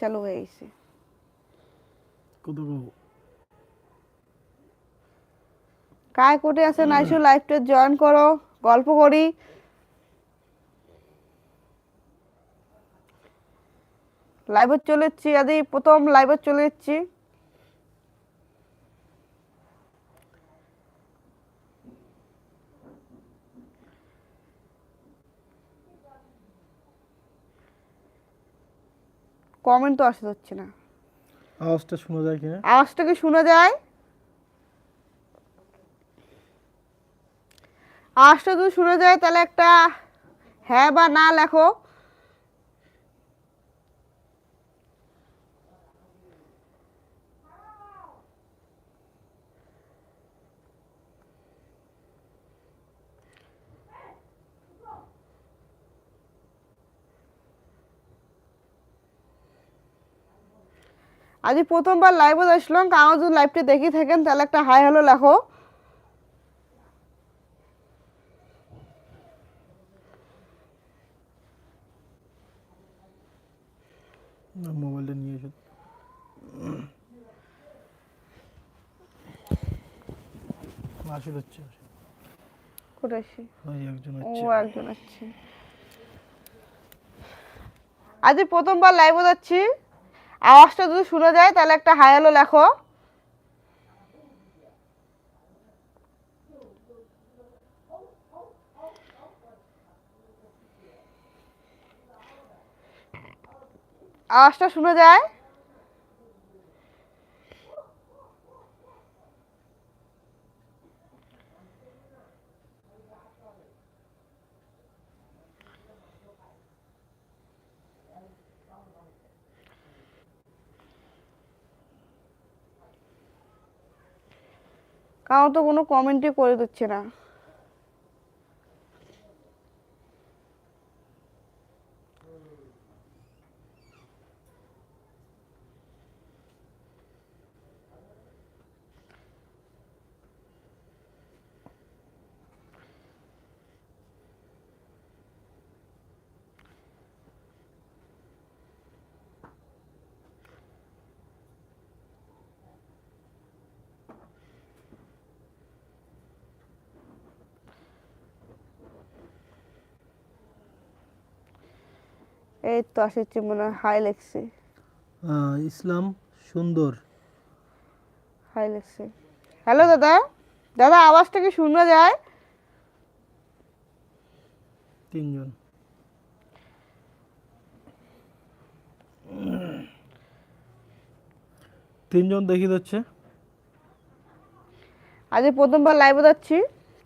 চালু হয়ে গেছে? কায় কোটে আছে নাইসু লাইভটা জয়েন করো গল্প করি। লাইভে চলে যাচ্ছি আদি প্রথম লাইভে চলে এসছি। কমেন্ট তো আসতে হচ্ছে না। আওয়াজটা শোনা যায় কিনা? আওয়াজটা কি শোনা যায়? আওয়াজটা যদি শোনা যায় তাহলে একটা হ্যাঁ বা না লেখো। আজ প্রথমবার লাইভে আসলাম কারণ যদি লাইভটা দেখি থাকেন তাহলে একটা হাই হ্যালো লেখো। মোবাইলটা নিয়ে এসো। আসল হচ্ছে। কোথায় ওই একজন ও একজন আছে আজ প্রথমবার লাইভে যাচ্ছি আওয়াজটা যদি শোনা যায় তাহলে একটা হায়ালো লেখো। আওয়াজটা শোনা যায়? কারণ তো কোনো কমেন্টই করে দিচ্ছে না। এই তো আসছে মনে হয় হাই লেখছে ইসলাম সুন্দর। হাই লেখছে হ্যালো দাদা দাদা আওয়াজটা কি শোনা যায়? তিনজন। তিনজন দেখিয়ে দিচ্ছে। আজ প্রথমবার লাইভে যাচ্ছি।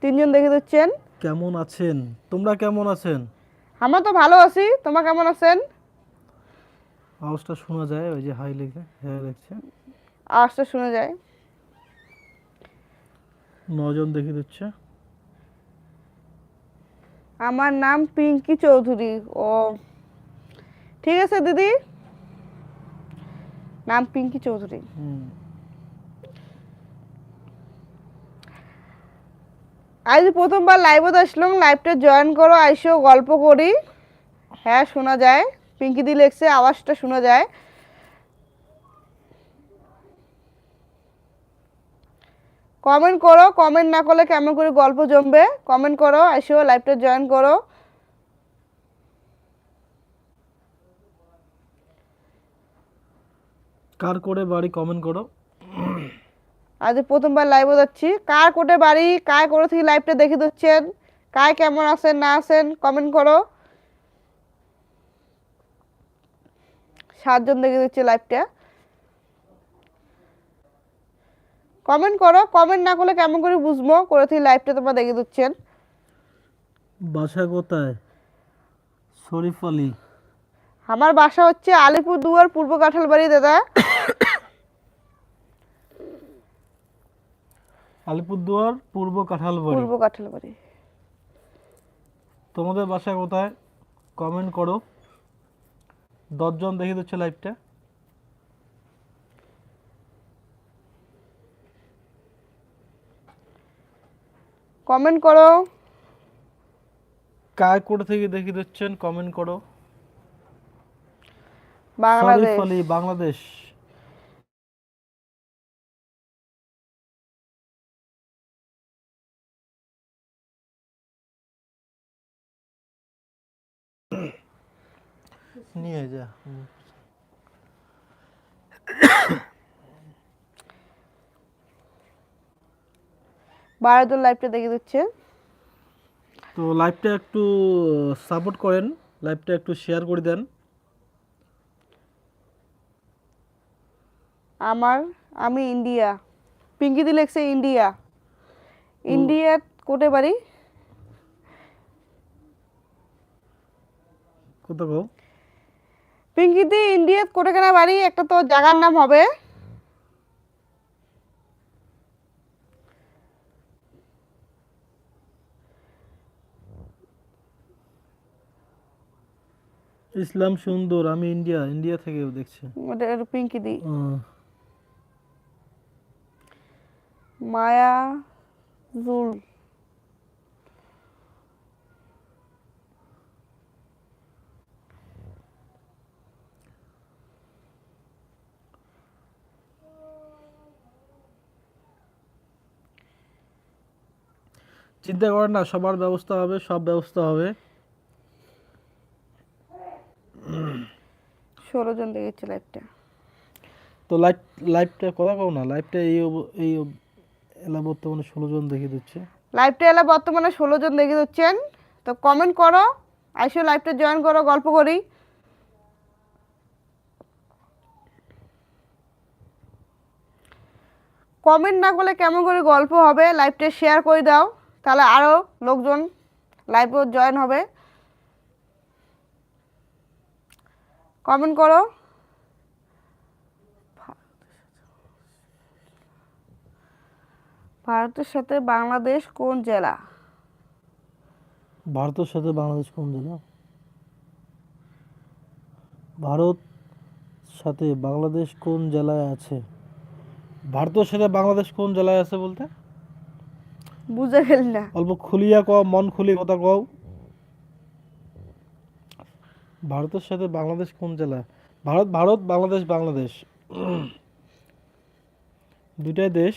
তিনজন দেখে দিচ্ছেন। কেমন আছেন? তোমরা কেমন আছেন? আমরা তো ভালো আছি। তোমার কেমন আছেন? আওয়াজটা শোনা যায় ওই যে হাই লিখে হ্যাঁ লিখছে আওয়াজটা শোনা যায়। নজন দেখিয়ে দিচ্ছে। আমার নাম পিঙ্কি চৌধুরী। ও ঠিক আছে দিদি? নাম পিঙ্কি চৌধুরী। হুম। আজ প্রথমবার লাইভে আসলাম। লাইভটা জয়েন করো, আইসো, গল্প করি। হ্যাঁ শোনা যায়। পিঙ্কি দি লেখছে, আওয়াজটা শোনা যায়। কমেন্ট করো কমেন্ট না করলে কেমন করে গল্প জমবে? কমেন্ট করো, আইসো লাইভটা জয়েন করো। কার করে বাড়ি কমেন্ট করো? আজ প্রথমবার লাইভে যাচ্ছি। কার কোটে বাড়ি কার করে থেকে লাইভটা দেখে দিচ্ছেন কার কেমন আছেন না আছেন কমেন্ট করো। সাতজন দেখে দিচ্ছে লাইভটা কমেন্ট করো কমেন্ট না করলে কেমন করে বুঝব করে থেকে লাইভটা তোমরা দেখে দিচ্ছেন? বাসা কোথায়? শরীফ আলী। আমার বাসা হচ্ছে আলিপুরদুয়ার পূর্ব কাঁঠালবাড়ি দাদা। আলিপুরদুয়ার পূর্ব কাঁঠালবাড়ি। পূর্ব কাঁঠালবাড়ি। তোমাদের বাসা কোথায়? কমেন্ট করো। দশজন দেখিয়ে দিচ্ছে লাইভটা কমেন্ট করো। কার কোটা থেকে দেখিয়ে দিচ্ছেন? কমেন্ট করো। বাংলাদেশ। বাংলাদেশ। নিয়ে যা। ভারতের লাইভটা দেখে দিচ্ছে। তো লাইভটা একটু সাপোর্ট করেন। লাইভটা একটু শেয়ার করে দেন। আমার আমি ইন্ডিয়া। পিঙ্কিদি লেখছে ইন্ডিয়া। ইন্ডিয়া কোটে বাড়ি। কোথাও পিঙ্কিদি ইন্ডিয়া কোটে কেনা বাড়ি একটা তো জায়গার নাম হবে। ইসলাম সুন্দর আমি ইন্ডিয়া ইন্ডিয়া থেকে দেখছি। ওটা পিঙ্কিদি। মায়া জুল। চিন্তা করেন না সবার ব্যবস্থা হবে সব ব্যবস্থা হবে। ষোলো জন দেখেছে লাইভটা তো লাইভ লাইভটা কথা কও না? লাইভটা এই এই এলা বর্তমানে ষোলো জন দেখে দিচ্ছে। লাইভটা এলে বর্তমানে ষোলো জন দেখে দিচ্ছেন। তো কমেন্ট করো আইসো লাইভটা জয়েন করো গল্প করি। কমেন্ট না করলে কেমন করে গল্প হবে? লাইভটা শেয়ার করে দাও। তাহলে আরও লোকজন লাইভে জয়েন হবে। কমেন্ট করো। ভারতের সাথে বাংলাদেশ কোন জেলা? ভারতের সাথে বাংলাদেশ কোন জেলা? ভারত সাথে বাংলাদেশ কোন জেলায় আছে? ভারতের সাথে বাংলাদেশ কোন জেলায় আছে বলতে? বুঝে গেলি না। অল্প খুলিয়া কও মন খুলি কথা কও। ভারতের সাথে বাংলাদেশ কোন জেলা? ভারত ভারত বাংলাদেশ বাংলাদেশ। দুইটাই দেশ।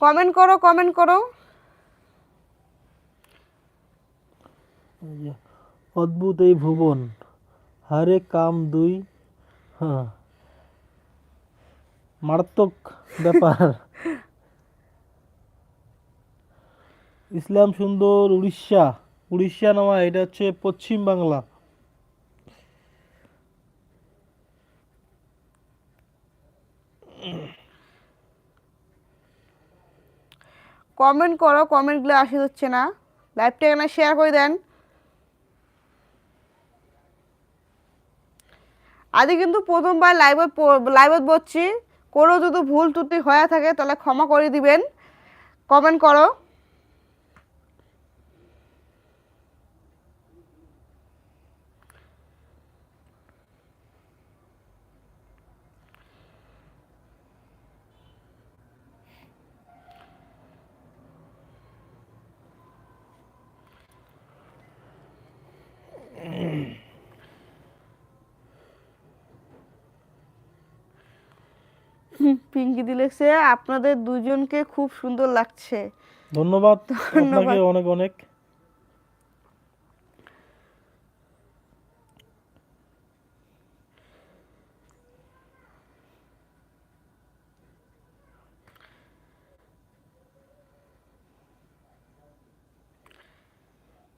কমেন্ট করো কমেন্ট করো। অদ্ভুত এই ভুবন। হারে কাম দুই হ্যাঁ। মারাত্মক ব্যাপার। ইসলাম সুন্দর উড়িষ্যা। উড়িষ্যা নামা এটা হচ্ছে পশ্চিম বাংলা। কমেন্ট করো, কমেন্টগুলো আসে হচ্ছে না। লাইভটা এখানে শেয়ার করে দেন। আজকে কিন্তু প্রথমবার লাইভে লাইভে বলছি। কোনো যদি ভুল ত্রুটি হয়ে থাকে তাহলে ক্ষমা করে দিবেন। কমেন্ট করো। পিঙ্কি দিলেছে আপনাদের দুজনকে খুব সুন্দর লাগছে। ধন্যবাদ ধন্যবাদ। আপনাকে অনেক অনেক।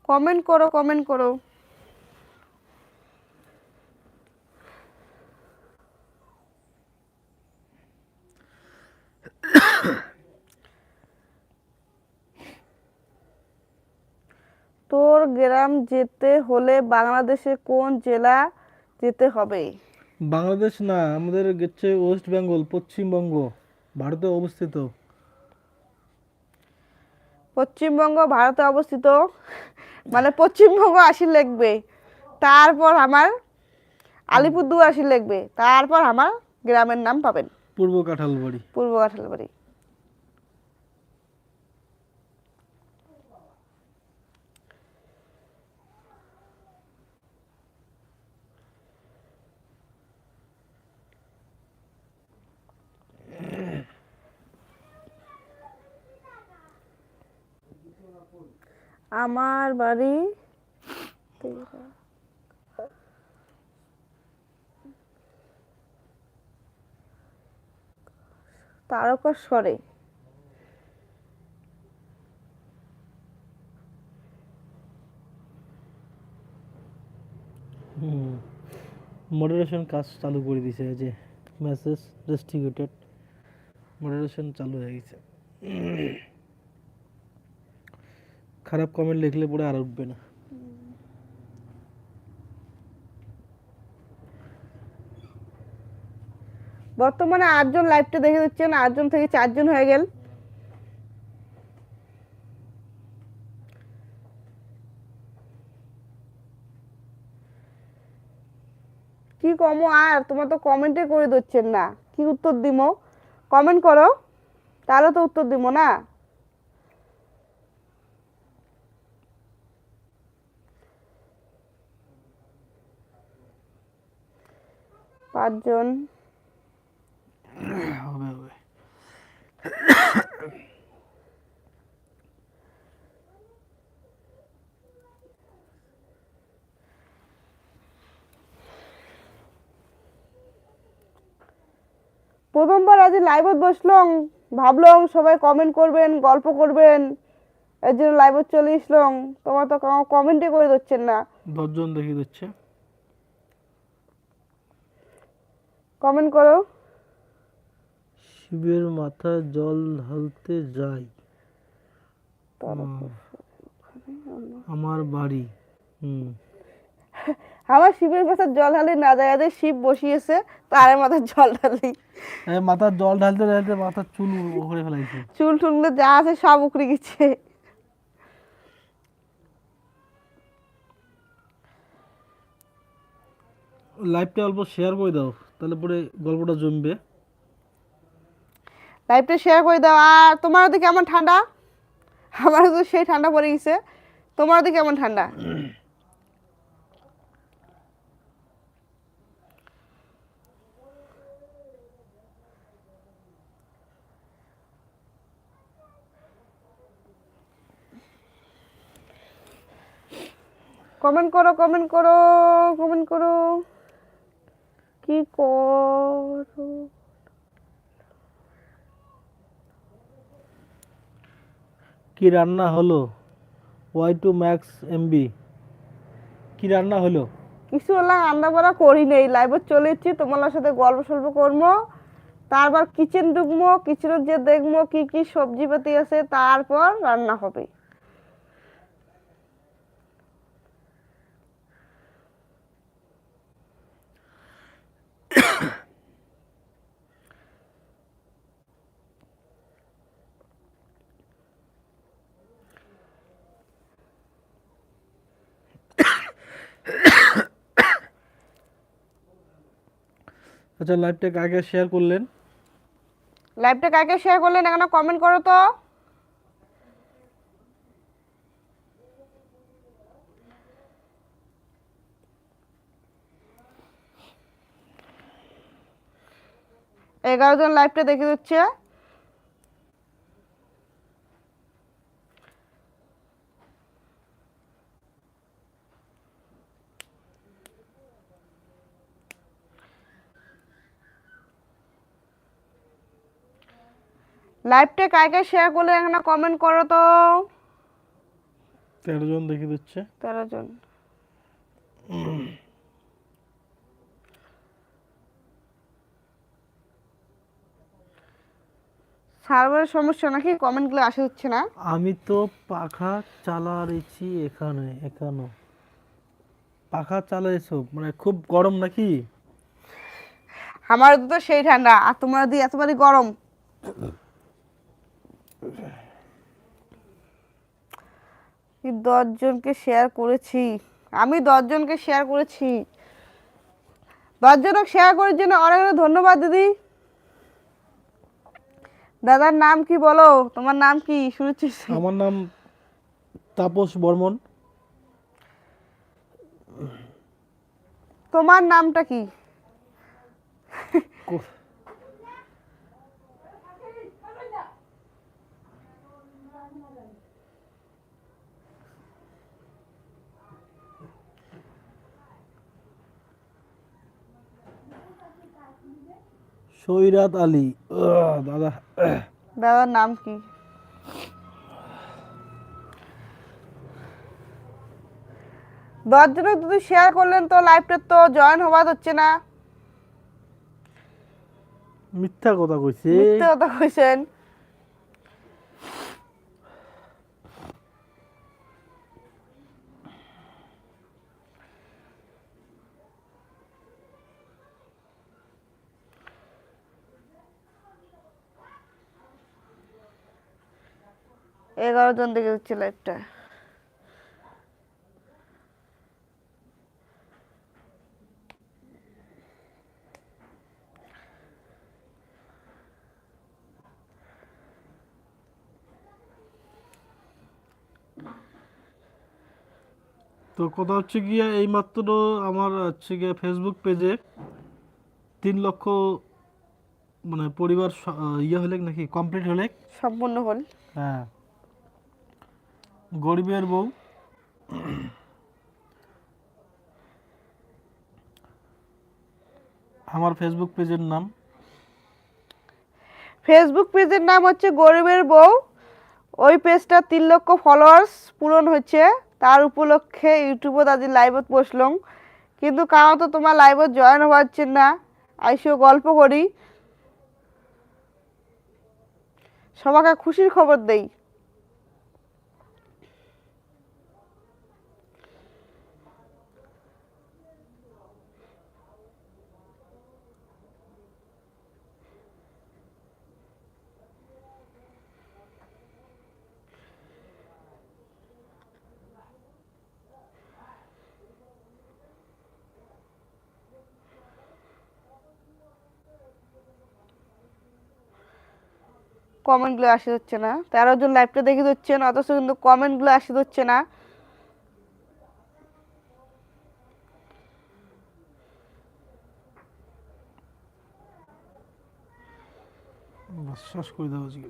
কমেন্ট করো কমেন্ট করো। গ্রাম যেতে হলে বাংলাদেশে কোন জেলা যেতে হবে? বাংলাদেশ না আমাদের গেছে ওয়েস্ট বেঙ্গল পশ্চিমবঙ্গ ভারতে অবস্থিত। পশ্চিমবঙ্গ ভারতে অবস্থিত? মানে পশ্চিমবঙ্গ আসি লিখবে তারপর আমার আলিপুরদুয়ার আসি লিখবে তারপর আমার গ্রামের নাম পাবেন। পূর্ব কাঁঠালবাড়ি। পূর্ব কাঁঠালবাড়ি। আমার বাড়ি তারকেশ্বরে। মডারেশন কাজ চালু করে দিছে যে মেসেজ ডিস্ট্রিবিউটেড মডারেশন চালু হয়ে গেছে। খারাপ কমেন্ট লিখলে পরে আর উঠবে না। বর্তমানে আটজন লাইভটা দেখে দিচ্ছেন, আটজন থেকে চারজন হয়ে গেল। কি কমো আর? তোমার তো কমেন্টে করে দিচ্ছেন না। কি উত্তর দিমো? কমেন্ট করো। তাহলে তো উত্তর দিমো না? পাঁচজন। হবে হবে। প্রথমবার আজ লাইভত বসলাম। ভাবলাম সবাই কমেন্ট করবেন গল্প করবেন। এর জন্য লাইভত চলে আসলাম তোমার তো কমেন্টে করে দিচ্ছেন না। দশজন দেখিয়ে দিচ্ছে। কমেন্ট করো। শিবের মাথায় জল ঢালতে যাই। আমার বাড়ি। হুম। আমার শিবের মাথার জল ঢালি না যায় শিব বসিয়েছে তার মাথার জল ঢালি। মাথার জল ঢালতে ঢালতে মাথার চুল ওখানে ফেলাইছে। চুল টুলগুলো যা আছে সব উকড়ে গেছে। লাইভটা অল্প শেয়ার করে দাও। তাহলে পরে গল্পটা জমবে। লাইভটা শেয়ার করে দাও। আর তোমার ওদিকে কেমন ঠান্ডা? আমার তো সেই ঠান্ডা পড়ে গেছে। তোমার ওদিকে কেমন ঠান্ডা? কমেন্ট করো কমেন্ট করো কমেন্ট করো। কি করো? কি রান্না হলো? ওয়াই টু ম্যাক্স এমবি কি রান্না হলো? কিছু হলাম রান্না বান্না করি নেই। লাইভে চলে এসেছি তোমার সাথে গল্প সল্প করব। তারপর কিচেন ঢুকবো কিচেনের যে দেখব কি কি সবজি পাতি আছে তারপর রান্না হবে। আচ্ছা লাইভটা কাকে শেয়ার করলেন? লাইভটা কাকে শেয়ার করলেন এখানে কমেন্ট করো তো। এগারো জন লাইভটা দেখে দিচ্ছে। লাইভটা কাকে শেয়ার করলে এখানে কমেন্ট করো তো? তেরো জন দেখে দিচ্ছে। তেরো জন। সার্ভারের সমস্যা নাকি? কমেন্টগুলো আসে হচ্ছে না। আমি তো পাখা চালাইছি এখানে এখানো। পাখা চালাইছো মানে খুব গরম নাকি? আমার তো সেই ঠান্ডা আর তোমার দিয়ে এতবারই গরম। দশজনকে শেয়ার করেছি। আমি দশজনকে শেয়ার করেছি। দশজনক শেয়ার করার জন্য অনেক অনেক ধন্যবাদ দিদি। দাদার নাম কি বলো? তোমার নাম কি? শুনেছি। আমার নাম তাপস বর্মন। তোমার নামটা কো- সৈরাত আলী। দাদা। দাদার নাম কি? দশজনের যদি শেয়ার করলেন তো লাইভটা তো জয়েন হওয়া হচ্ছে না। মিথ্যা কথা কইছে। মিথ্যা কথা কইছেন। এগারো জন দেখে দিচ্ছে লাইভটা তো কথা হচ্ছে গিয়ে এইমাত্র আমার হচ্ছে গিয়ে ফেসবুক পেজে তিন লক্ষ মানে পরিবার ইয়ে হলে নাকি কমপ্লিট হলে সম্পূর্ণ হল। হ্যাঁ। গরিবের বউ। আমার ফেসবুক পেজের নাম? ফেসবুক পেজের নাম হচ্ছে গরিবের বউ। ওই পেজটা তিন লক্ষ ফলোয়ার্স পূরণ হচ্ছে। তার উপলক্ষে ইউটিউবত আজি লাইভত বসলাম। কিন্তু কারণ তো তোমার লাইভত জয়েন হওয়াচ্ছে না। আইসিও গল্প করি। সবাকে খুশির খবর দেই। কমেন্টগুলো আসে হচ্ছে না। তেরো জন লাইভটা দেখে দিচ্ছেন অথচ কিন্তু কমেন্টগুলো আসে হচ্ছে না। বিশ্বাস করে দেওয়া উচিত